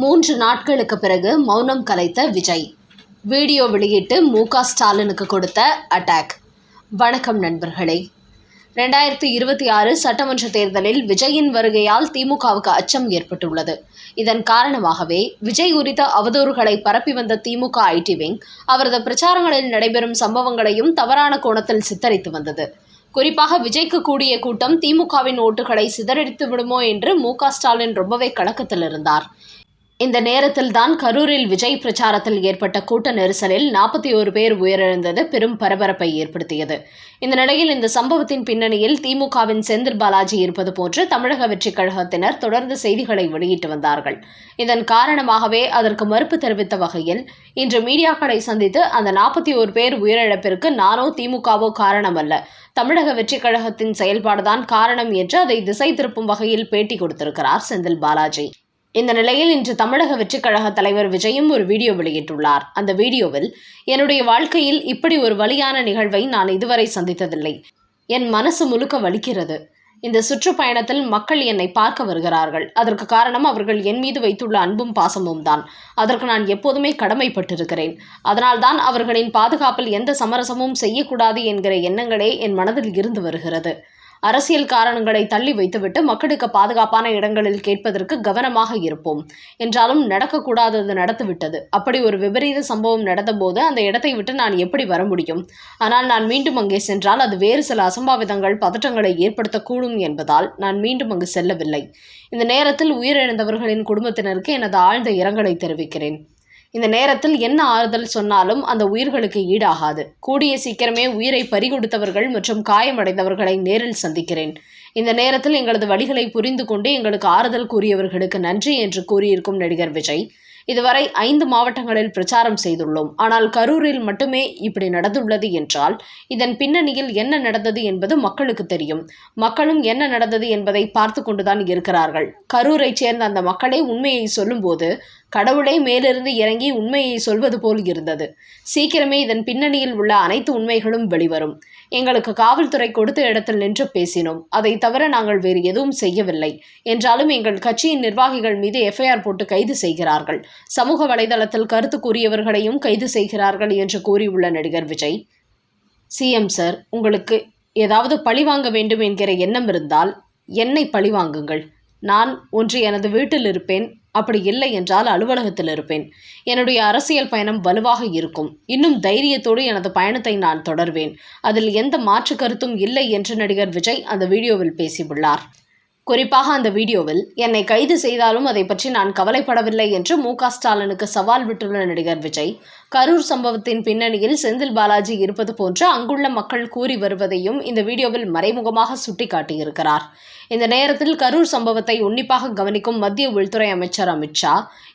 மூன்று நாட்களுக்கு பிறகு மௌனம் கலைத்த விஜய். வீடியோ வெளியிட்டு மு க ஸ்டாலினுக்கு கொடுத்த அட்டாக் வணக்கம் நண்பர்களே. ரெண்டாயிரத்தி இருபத்தி ஆறு சட்டமன்ற தேர்தலில் விஜயின் வருகையால் திமுகவுக்கு அச்சம் ஏற்பட்டுள்ளது. இதன் காரணமாகவே விஜய் குறித்த அவதூறுகளை பரப்பி வந்த திமுக ஐடி விங் அவரது பிரச்சாரங்களில் நடைபெறும் சம்பவங்களையும் தவறான கோணத்தில் சித்தரித்து வந்தது. குறிப்பாக விஜய்க்கு கூடிய கூட்டம் திமுகவின் ஓட்டுகளை சிதறடித்து விடுமோ என்று மு ஸ்டாலின் ரொம்பவே கலக்கத்தில் இருந்தார் இந்த நேரத்தில் தான் கரூரில் விஜய் பிரச்சாரத்தில் ஏற்பட்ட கூட்ட நெரிசலில் நாற்பத்தி ஒரு பேர் உயிரிழந்தது பெரும் பரபரப்பை ஏற்படுத்தியது. இந்த நிலையில் இந்த சம்பவத்தின் பின்னணியில் திமுகவின் செந்தில் பாலாஜி இருப்பது போன்று தமிழக வெற்றிக் கழகத்தினர் தொடர்ந்து செய்திகளை வெளியிட்டு வந்தார்கள். இதன் காரணமாகவே அதற்கு மறுப்பு தெரிவித்த வகையில் இன்று மீடியாக்களை சந்தித்து அந்த நாற்பத்தி ஒரு பேர் உயிரிழப்பிற்கு நானோ திமுகவோ காரணமல்ல. தமிழக வெற்றிக் கழகத்தின் செயல்பாடுதான் காரணம் என்று அதை திசை திருப்பும் வகையில் பேட்டி கொடுத்திருக்கிறார் செந்தில் பாலாஜி. இந்த நிலையில் இன்று தமிழக வெற்றிக் கழக தலைவர் விஜயும் ஒரு வீடியோ வெளியிட்டுள்ளார். அந்த வீடியோவில் என்னுடைய வாழ்க்கையில் இப்படி ஒரு வலியான நிகழ்வை நான் இதுவரை சந்தித்ததில்லை. என் மனசு முழுக்க வலிக்கிறது. இந்த சுற்றுப்பயணத்தில் மக்கள் என்னை பார்க்க வருகிறார்கள். அதற்கு காரணம் அவர்கள் என் மீது வைத்துள்ள அன்பும் பாசமும் தான். அதற்கு நான் எப்போதுமே கடமைப்பட்டிருக்கிறேன். அதனால்தான் அவர்களின் பாதுகாப்பில் எந்த சமரசமும் செய்யக்கூடாது என்கிற எண்ணங்களே என் மனதில் இருந்து வருகிறது. அரசியல் காரணங்களை தள்ளி வைத்துவிட்டு மக்களுக்கு பாதுகாப்பான இடங்களில் கேட்பதற்கு கவனமாக இருப்போம். என்றாலும் நடக்கக்கூடாதது நடந்துவிட்டது. அப்படி ஒரு விபரீத சம்பவம் நடந்தபோது அந்த இடத்தை விட்டு நான் எப்படி வர முடியும்? ஆனால் நான் மீண்டும் அங்கே சென்றால் அது வேறு சில அசம்பாவிதங்கள் பதற்றங்களை ஏற்படுத்தக்கூடும் என்பதால் நான் மீண்டும் அங்கு செல்லவில்லை. இந்த நேரத்தில் உயிரிழந்தவர்களின் குடும்பத்தினருக்கு எனது ஆழ்ந்த இரங்கலை தெரிவிக்கிறேன். இந்த நேரத்தில் என்ன ஆறுதல் சொன்னாலும் அந்த உயிர்களுக்கு ஈடாகாது. கூடிய சீக்கிரமே உயிரை பறிகொடுத்தவர்கள் மற்றும் காயமடைந்தவர்களை நேரில் சந்திக்கிறேன். இந்த நேரத்தில் எங்களது வழிகளை புரிந்து கொண்டு எங்களுக்கு ஆறுதல் கூறியவர்களுக்கு நன்றி என்று கூறியிருக்கும் நடிகர் விஜய். இதுவரை ஐந்து மாவட்டங்களில் பிரச்சாரம் செய்துள்ளோம். ஆனால் கரூரில் மட்டுமே இப்படி நடந்துள்ளது என்றால் இதன் பின்னணியில் என்ன நடந்தது என்பது மக்களுக்கு தெரியும். மக்களும் என்ன நடந்தது என்பதை பார்த்து கொண்டுதான் இருக்கிறார்கள். கரூரைச் சேர்ந்த அந்த மக்களே உண்மையை சொல்லும்போது கடவுளே மேலிருந்து இறங்கி உண்மையை சொல்வது போல் இருந்தது. சீக்கிரமே இதன் பின்னணியில் உள்ள அனைத்து உண்மைகளும் வெளிவரும். எங்களுக்கு காவல்துறை கொடுத்த இடத்தில் நின்று பேசினோம். அதை தவிர நாங்கள் வேறு எதுவும் செய்யவில்லை. என்றாலும் எங்கள் கட்சியின் நிர்வாகிகள் மீது எஃப்ஐஆர் போட்டு கைது செய்கிறார்கள். சமூக வலைதளத்தில் கருத்து கூறியவர்களையும் கைது செய்கிறார்கள் என்று கூறியுள்ள நடிகர் விஜய். சிஎம் சார் உங்களுக்கு ஏதாவது பழிவாங்க வேண்டும் என்கிற எண்ணம் இருந்தால் என்னை பழிவாங்குங்கள் நான் ஒன்று எனது வீட்டில் இருப்பேன். அப்படி இல்லை என்றால் அலுவலகத்தில் இருப்பேன். என்னுடைய அரசியல் பயணம் வலுவாக இருக்கும். இன்னும் தைரியத்தோடு எனது பயணத்தை நான் தொடர்வேன். அதில் எந்த மாற்று கருத்தும் இல்லை என்று நடிகர் விஜய் அந்த வீடியோவில் பேசியுள்ளார். குறிப்பாக அந்த வீடியோவில் என்னை கைது செய்தாலும் அதை பற்றி நான் கவலைப்படவில்லை என்று மு. ஸ்டாலினுக்கு சவால் விட்டுள்ள நடிகர் விஜய் கரூர் சம்பவத்தின் பின்னணியில் செந்தில் பாலாஜி இருப்பது போன்று அங்குள்ள மக்கள் கூறி வருவதையும் இந்த வீடியோவில் மறைமுகமாக சுட்டிக்காட்டியிருக்கிறார். இந்த நேரத்தில் கரூர் சம்பவத்தை உன்னிப்பாக கவனிக்கும் மத்திய உள்துறை அமைச்சர் அமித்ஷா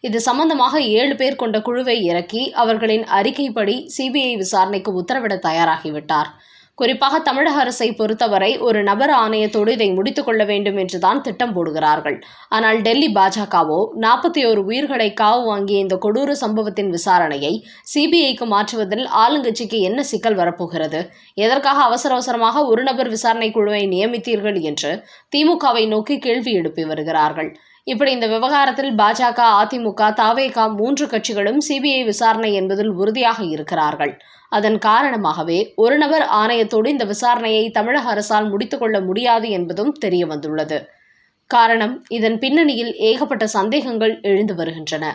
இது சம்பந்தமாக ஏழு பேர் கொண்ட குழுவை இறக்கி அவர்களின் அறிக்கைப்படி சிபிஐ விசாரணைக்கு உத்தரவிட தயாராகிவிட்டார். குறிப்பாக தமிழக அரசை பொறுத்தவரை ஒரு நபர் ஆணையத்தோடு இதை முடித்துக் கொள்ள வேண்டும் என்றுதான் திட்டம் போடுகிறார்கள். ஆனால் டெல்லி பாஜகவோ நாற்பத்தி ஒரு உயிர்களை காவு வாங்கிய இந்த கொடூர சம்பவத்தின் விசாரணையை சிபிஐக்கு மாற்றுவதில் ஆளுங்கட்சிக்கு என்ன சிக்கல் வரப்போகிறது? எதற்காக அவசர அவசரமாக ஒரு நபர் விசாரணை குழுவை நியமித்தீர்கள் என்று திமுகவை நோக்கி கேள்வி எழுப்பி வருகிறார்கள். இப்படி இந்த விவகாரத்தில் பாஜக அதிமுக தாவேகா மூன்று கட்சிகளும் சிபிஐ விசாரணை என்பதில் உறுதியாக இருக்கிறார்கள். அதன் காரணமாகவே ஒரு நபர் ஆணையத்தோடு இந்த விசாரணையை தமிழக அரசால் முடித்துக்கொள்ள முடியாது என்பதும் தெரிய வந்துள்ளது. காரணம் இதன் பின்னணியில் ஏகப்பட்ட சந்தேகங்கள் எழுந்து வருகின்றன.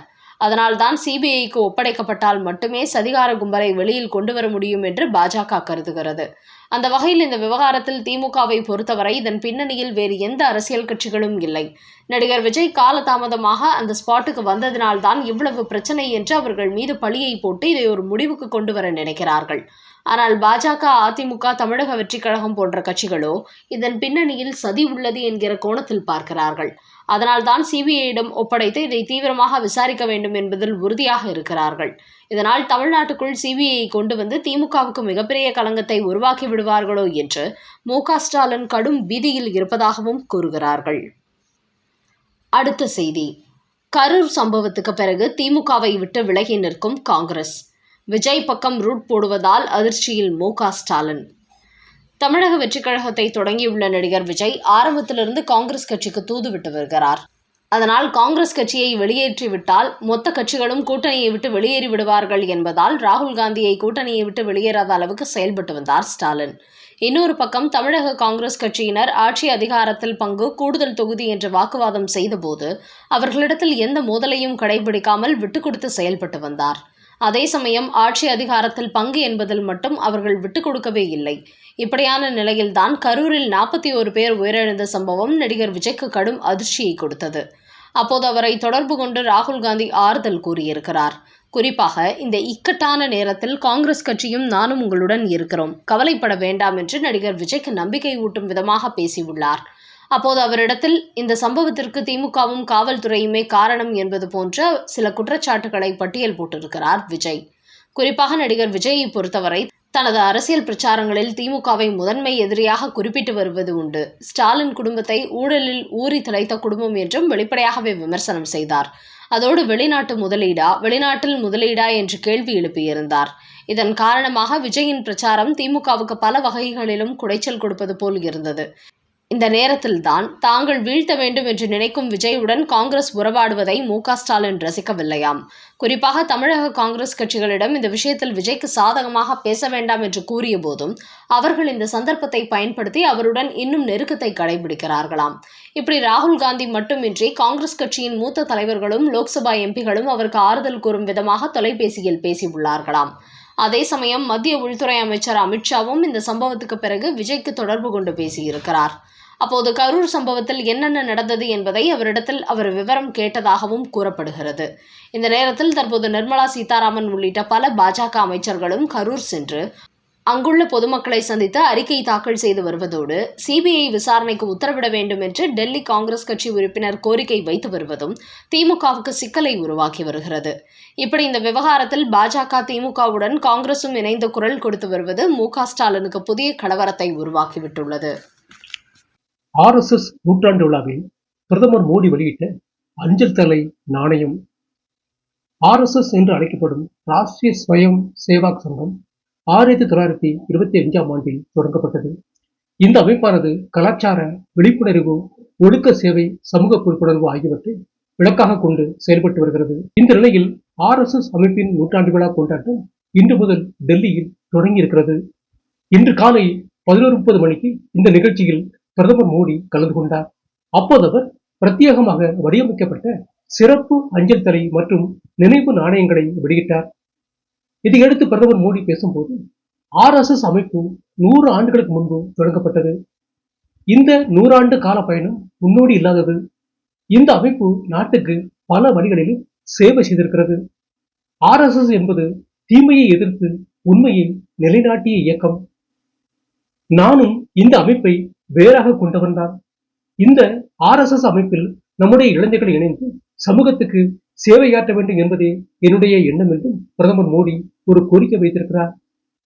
அதனால்தான் சிபிஐக்கு ஒப்படைக்கப்பட்டால் மட்டுமே சதிகார கும்பலை வெளியில் கொண்டு வர முடியும் என்று பாஜக கருதுகிறது. அந்த வகையில் இந்த விவகாரத்தில் திமுகவை பொறுத்தவரை இதன் பின்னணியில் வேறு எந்த அரசியல் கட்சிகளும் இல்லை. நடிகர் விஜய் காலதாமதமாக அந்த ஸ்பாட்டுக்கு வந்ததினால்தான் இவ்வளவு பிரச்சனை என்று அவர்கள் மீது பழியை போட்டு இதை ஒரு முடிவுக்கு கொண்டு வர நினைக்கிறார்கள். ஆனால் பாஜக அதிமுக தமிழக வெற்றிக் கழகம் போன்ற கட்சிகளோ இதன் பின்னணியில் சதி உள்ளது என்கிற கோணத்தில் பார்க்கிறார்கள். அதனால்தான் சிபிஐயிடம் ஒப்படைத்து இதை தீவிரமாக விசாரிக்க வேண்டும் என்பதில் உறுதியாக இருக்கிறார்கள். இதனால் தமிழ்நாட்டுக்குள் சிபிஐ கொண்டு வந்து திமுகவுக்கு மிகப்பெரிய களங்கத்தை உருவாக்கி விடுவார்களோ என்று மு ஸ்டாலின் கடும் பீதியில் இருப்பதாகவும் கூறுகிறார்கள். அடுத்த செய்தி. கரூர் சம்பவத்துக்கு பிறகு திமுகவை விட்டு விலகி நிற்கும் காங்கிரஸ். விஜய் பக்கம் ரூட் போடுவதால் அதிர்ச்சியில் மு ஸ்டாலின். தமிழக வெற்றிக் கழகத்தை தொடங்கியுள்ள நடிகர் விஜய் ஆரம்பத்திலிருந்து காங்கிரஸ் கட்சிக்கு தூது விட்டு வருகிறார். அதனால் காங்கிரஸ் கட்சியை வெளியேற்றிவிட்டால் மொத்த கட்சிகளும் கூட்டணியை விட்டு வெளியேறி விடுவார்கள் என்பதால் ராகுல் காந்தியை கூட்டணியை விட்டு வெளியேறாத அளவுக்கு செயல்பட்டு வந்தார் ஸ்டாலின். இன்னொரு பக்கம் தமிழக காங்கிரஸ் கட்சியினர் ஆட்சி அதிகாரத்தில் பங்கு கூடுதல் தொகுதி என்ற வாக்குவாதம் செய்தபோது அவர்களிடத்தில் எந்த மோதலையும் கடைபிடிக்காமல் விட்டுக் கொடுத்து செயல்பட்டு வந்தார். அதே சமயம் ஆட்சி அதிகாரத்தில் பங்கு என்பதில் மட்டும் அவர்கள் விட்டுக் கொடுக்கவே இல்லை. இப்படியான நிலையில்தான் கரூரில் நாற்பத்தி ஒரு பேர் உயிரிழந்த சம்பவம் நடிகர் விஜய்க்கு கடும் அதிர்ச்சியை கொடுத்தது. அப்போது அவரை தொடர்பு கொண்டு ராகுல் காந்தி ஆறுதல் கூறியிருக்கிறார். குறிப்பாக இந்த இக்கட்டான நேரத்தில் காங்கிரஸ் கட்சியும் நானும் உங்களுடன் இருக்கிறோம். கவலைப்பட வேண்டாம் என்று நடிகர் விஜய்க்கு நம்பிக்கை ஊட்டும் விதமாக பேசியுள்ளார். அப்போது அவரிடத்தில் இந்த சம்பவத்திற்கு திமுகவும் காவல்துறையுமே காரணம் என்பது போன்ற சில குற்றச்சாட்டுகளை பட்டியல் போட்டிருக்கிறார் விஜய். குறிப்பாக நடிகர் விஜயை பொறுத்தவரை தனது அரசியல் பிரச்சாரங்களில் திமுகவை முதன்மை எதிரியாக குறிப்பிட்டு வருவது உண்டு. ஸ்டாலின் குடும்பத்தை ஊழலில் ஊறி தலைத்த குடும்பம் என்றும் வெளிப்படையாகவே விமர்சனம் செய்தார். அதோடு வெளிநாட்டு முதலீடா வெளிநாட்டில் முதலீடா என்று கேள்வி எழுப்பியிருந்தார். இதன் காரணமாக விஜயின் பிரச்சாரம் திமுகவுக்கு பல வகைகளிலும் குடைச்சல் கொடுப்பது போல் இருந்தது. இந்த நேரத்தில்தான் தாங்கள் வீழ்த்த வேண்டும் என்று நினைக்கும் விஜயுடன் காங்கிரஸ் உறவாடுவதை மு ஸ்டாலின் ரசிக்கவில்லையாம். குறிப்பாக தமிழக காங்கிரஸ் கட்சிகளிடம் இந்த விஷயத்தில் விஜய்க்கு சாதகமாக பேச வேண்டாம் என்று கூறிய போதும் அவர்கள் இந்த சந்தர்ப்பத்தை பயன்படுத்தி அவருடன் இன்னும் நெருக்கத்தை கடைபிடிக்கிறார்களாம். இப்படி ராகுல் காந்தி மட்டுமின்றி காங்கிரஸ் கட்சியின் மூத்த தலைவர்களும் லோக்சபா எம்பிகளும் அவருக்கு ஆறுதல் கூறும் விதமாக தொலைபேசியில் பேசியுள்ளார்களாம். அதே சமயம் மத்திய உள்துறை அமைச்சர் அமித்ஷாவும் இந்த சம்பவத்துக்கு பிறகு விஜய்க்கு தொடர்பு கொண்டு பேசியிருக்கிறார். அப்போது கரூர் சம்பவத்தில் என்னென்ன நடந்தது என்பதை அவரிடத்தில் அவர் விவரம் கேட்டதாகவும் கூறப்படுகிறது. இந்த நேரத்தில் தற்போது நிர்மலா சீதாராமன் உள்ளிட்ட பல பாஜக அமைச்சர்களும் கரூர் சென்று அங்குள்ள பொதுமக்களை சந்தித்து அறிக்கை தாக்கல் செய்து வருவதோடு சிபிஐ விசாரணைக்கு உத்தரவிட வேண்டும் என்று டெல்லி காங்கிரஸ் கட்சி உறுப்பினர் கோரிக்கை வைத்து வருவதும் திமுகவுக்கு சிக்கலை உருவாக்கி வருகிறது. இப்படி இந்த விவகாரத்தில் பாஜக திமுகவுடன் காங்கிரசும் இணைந்து குரல் கொடுத்து வருவது மு ஸ்டாலினுக்கு புதிய கலவரத்தை உருவாக்கிவிட்டுள்ளது ஆர்எஸ்எஸ் நூற்றாண்டு விழாவில் பிரதமர் மோடி வெளியிட்ட அஞ்சல் தலை நாணயம். ஆர்எஸ்எஸ் என்று அழைக்கப்படும் ராஷ்டிரிய ஸ்வயம் சேவாக் சங்கம் ஆயிரத்தி தொள்ளாயிரத்தி இருபத்தி அஞ்சாம் ஆண்டில் தொடங்கப்பட்டது. இந்த அமைப்பானது கலாச்சார விழிப்புணர்வு ஒழுக்க சேவை சமூக பொறுப்புணர்வு ஆகியவற்றை விளக்காக கொண்டு செயல்பட்டு வருகிறது. இந்த நிலையில் ஆர்எஸ்எஸ் அமைப்பின் நூற்றாண்டு விழா கொண்டாட்டம் இன்று முதல் டெல்லியில் தொடங்கியிருக்கிறது. இன்று காலை பதினோரு முப்பது மணிக்கு இந்த நிகழ்ச்சியில் பிரதமர் மோடி கலந்து கொண்டார். அப்போது அவர் பிரத்யேகமாக வடிவமைக்கப்பட்ட சிறப்பு அஞ்சல் தலை மற்றும் நினைவு நாணயங்களை வெளியிட்டார். இதையடுத்து பிரதமர் மோடி பேசும்போது ஆர்எஸ்எஸ் அமைப்பு நூறு ஆண்டுகளுக்கு முன்பு தொடங்கப்பட்டது. இந்த நூறாண்டு கால பயணம் முன்னோடி இல்லாதது. இந்த அமைப்பு நாட்டுக்கு பல வழிகளிலும் சேவை செய்திருக்கிறது. ஆர்எஸ்எஸ் என்பது தீமையை எதிர்த்து உண்மையை நிலைநாட்டிய இயக்கம். நானும் இந்த அமைப்பை வேறாக கொண்டவன் தான். இந்த ஆர்எஸ்எஸ் அமைப்பில் நம்முடைய இளைஞர்கள் இணைந்து சமூகத்துக்கு சேவையாற்ற வேண்டும் என்பதே என்னுடைய எண்ணம் என்றும் பிரதமர் மோடி ஒரு கோரிக்கை வைத்திருக்கிறார்.